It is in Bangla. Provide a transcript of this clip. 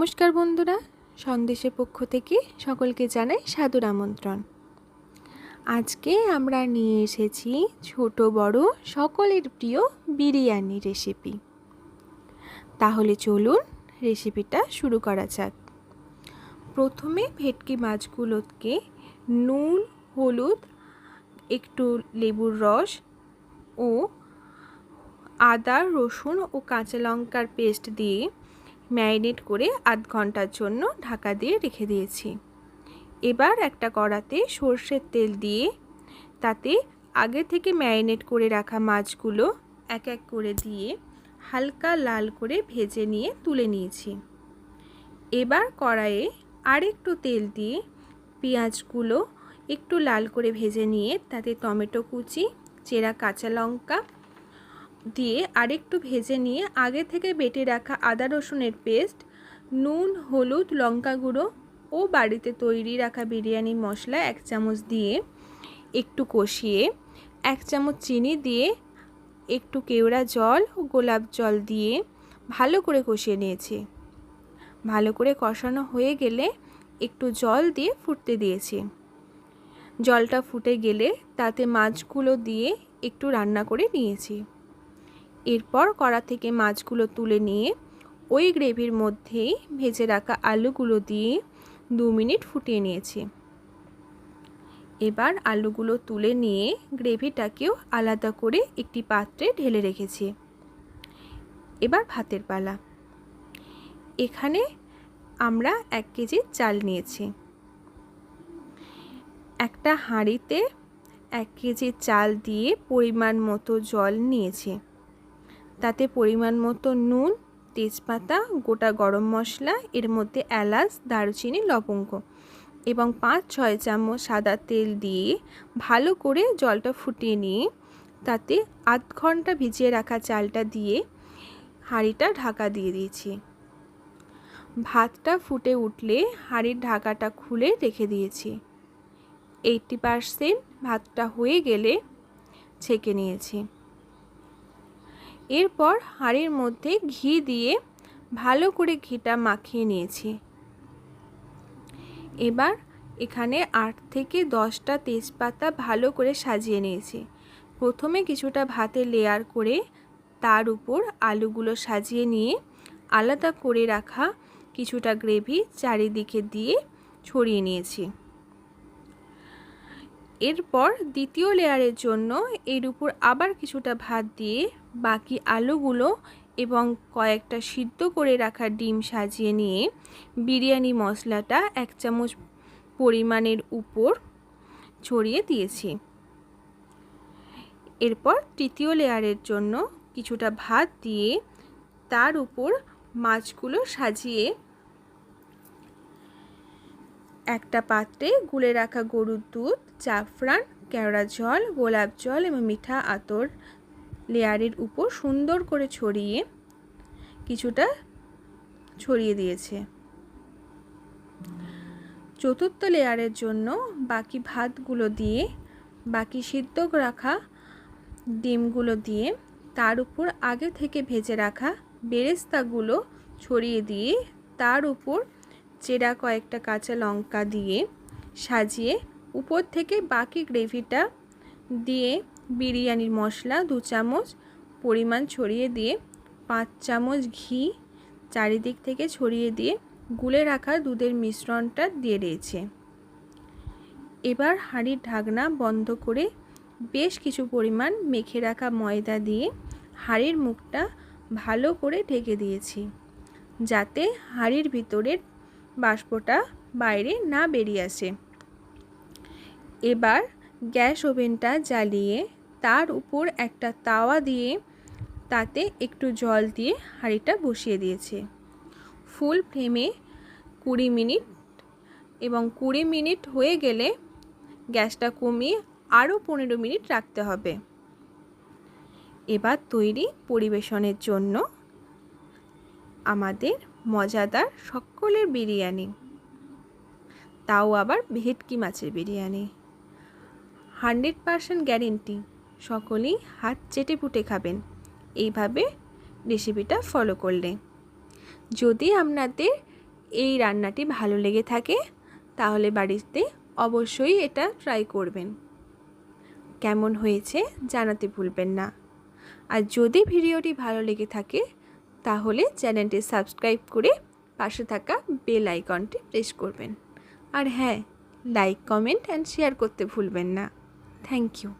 নমস্কার বন্ধুরা, সন্দেশের পক্ষ থেকে সকলকে জানাই সাদর আমন্ত্রণ। আজকে আমরা নিয়ে এসেছি ছোট বড় সকলের প্রিয় বিরিয়ানি রেসিপি তাহলে চলুন রেসিপিটা শুরু করা যাক। প্রথমে ভেটকি মাছগুলোকে নুন, হলুদ, একটু লেবুর রস ও আদা, রসুন ও কাঁচা লঙ্কার পেস্ট দিয়ে ম্যারিনেট করে আধ ঘণ্টার জন্য ঢাকা দিয়ে রেখে দিয়েছি। এবার একটা কড়াতে সর্ষের তেল দিয়ে তাতে আগে থেকে ম্যারিনেট করে রাখা মাছগুলো এক এক করে দিয়ে হালকা লাল করে ভেজে নিয়ে তুলে নিয়েছি। এবার কড়াইয়ে আরেকটু তেল দিয়ে পেঁয়াজগুলো একটু লাল করে ভেজে নিয়ে তাতে টমেটো কুচি, চেরা কাঁচা লঙ্কা দিয়ে আরেকটু ভেজে নিয়ে আগে থেকে বেটে রাখা আদা রসুনের পেস্ট, নুন, হলুদ, লঙ্কা গুঁড়ো ও বাড়িতে তৈরি রাখা বিরিয়ানি মশলা এক চামচ দিয়ে একটু কষিয়ে, এক চামচ চিনি দিয়ে একটু কেওড়া জল ও গোলাপ জল দিয়ে ভালো করে কষিয়ে নিয়েছি। ভালো করে কষানো হয়ে গেলে একটু জল দিয়ে ফুটতে দিয়েছি। জলটা ফুটে গেলে তাতে মাছগুলো দিয়ে একটু রান্না করে নিয়েছি। এরপর কড়া থেকে মাছগুলো তুলে নিয়ে ওই গ্রেভির মধ্যেই ভেজে রাখা আলুগুলো দিয়ে দু মিনিট ফুটিয়ে নিয়েছি। এবার আলুগুলো তুলে নিয়ে গ্রেভিটাকেও আলাদা করে একটি পাত্রে ঢেলে রেখেছি। এবার ভাতের পালা। এখানে আমরা এক কেজি চাল নিয়েছি। একটা হাঁড়িতে এক কেজি চাল দিয়ে পরিমাণ মতো জল নিয়েছি। তাতে পরিমাণ মতো নুন, তেজপাতা, গোটা গরম মশলা, এর মধ্যে এলাচ, দারুচিনি, লবঙ্গ এবং পাঁচ, ছয় চামচ সাদা তেল দিয়ে ভালো করে জলটা ফুটিয়ে নিয়ে তাতে আধ ঘণ্টা ভিজিয়ে রাখা চালটা দিয়ে হাঁড়িটা ঢাকা দিয়ে দিয়েছি। ভাতটা ফুটে উঠলে হাঁড়ির ঢাকাটা খুলে রেখে দিয়েছি। এইটটি পারসেন্ট ভাতটা হয়ে গেলে ছেঁকে নিয়েছি। এরপর হাঁড়ির মধ্যে ঘি দিয়ে ভালো করে ঘিটা মাখিয়ে নিয়েছি। এবার এখানে আট থেকে দশটা তেজপাতা ভালো করে সাজিয়ে নিয়েছি। প্রথমে কিছুটা ভাতে লেয়ার করে তার উপর আলুগুলো সাজিয়ে নিয়ে আলাদা করে রাখা কিছুটা গ্রেভি চারিদিকে দিয়ে ছড়িয়ে নিয়েছি। এরপর দ্বিতীয় লেয়ারের জন্য এর উপর আবার কিছুটা ভাত দিয়ে বাকি আলুগুলো এবং কয়েকটা সিদ্ধ করে রাখা ডিম সাজিয়ে নিয়ে বিরিয়ানি মশলাটা এক চামচ পরিমাণের উপর ছড়িয়ে দিয়েছি। এরপর তৃতীয় লেয়ারের জন্য কিছুটা ভাত দিয়ে তার উপর মাছগুলো সাজিয়ে একটা পাত্রে গুলে রাখা গরুর দুধ, জাফরান, কেওড়া জল, গোলাপ জল এবং মিঠা আতর লেয়ারের উপর সুন্দর করে ছড়িয়ে কিছুটা ছড়িয়ে দিয়েছে। চতুর্থ লেয়ারের জন্য বাকি ভাতগুলো দিয়ে, বাকি সিদ্ধ রাখা ডিমগুলো দিয়ে, তার উপর আগে থেকে ভেজে রাখা বেরেস্তাগুলো ছড়িয়ে দিয়ে, তার উপর চেরা কয়েকটা কাঁচা লঙ্কা দিয়ে সাজিয়ে উপর থেকে বাকি গ্রেভিটা দিয়ে বিরিয়ানির মশলা দু চামচ, পরিমাণ ছড়িয়ে দিয়ে পাঁচ চামচ ঘি, চারিদিক থেকে ছড়িয়ে দিয়ে গুলে রাখা দুধের মিশ্রণটা দিয়ে দিয়েছে। এবার হাঁড়ির ঢাকনা বন্ধ করে বেশ কিছু পরিমাণ মেখে রাখা ময়দা দিয়ে হাঁড়ির মুখটা ভালো করে ঢেকে দিয়েছি, যাতে হাঁড়ির ভিতরের বাষ্পটা বাইরে না বেরিয়ে আসে। এবার গ্যাস ওভেনটা জ্বালিয়ে তার উপর একটা তাওয়া দিয়ে তাতে একটু জল দিয়ে হাঁড়িটা বসিয়ে দিয়েছে। ফুল ফ্লেমে কুড়ি মিনিট এবং কুড়ি মিনিট হয়ে গেলে গ্যাসটা কমিয়ে আরও পনেরো মিনিট রাখতে হবে। এবার তৈরি পরিবেশনের জন্য আমাদের মজাদার সকলের বিরিয়ানি। তাও আবার ভেটকি মাছের বিরিয়ানি। Hundred percent guarantee. সকলেই হাত চেটে পুটে খাবেন। এইভাবে রেসিপিটা ফলো করলে। যদি আপনাদের এই রান্নাটি ভালো লেগে থাকে, তাহলে বাড়িতে অবশ্যই এটা ট্রাই করবেন। কেমন হয়েছে জানাতে ভুলবেন না। আর যদি ভিডিওটি ভালো লেগে থাকে, তাহলে চ্যানেলটি সাবস্ক্রাইব করে পাশে থাকা বেল আইকনটি প্রেস করবেন। আর হ্যাঁ লাইক কমেন্ট অ্যান্ড শেয়ার করতে ভুলবেন না। Thank you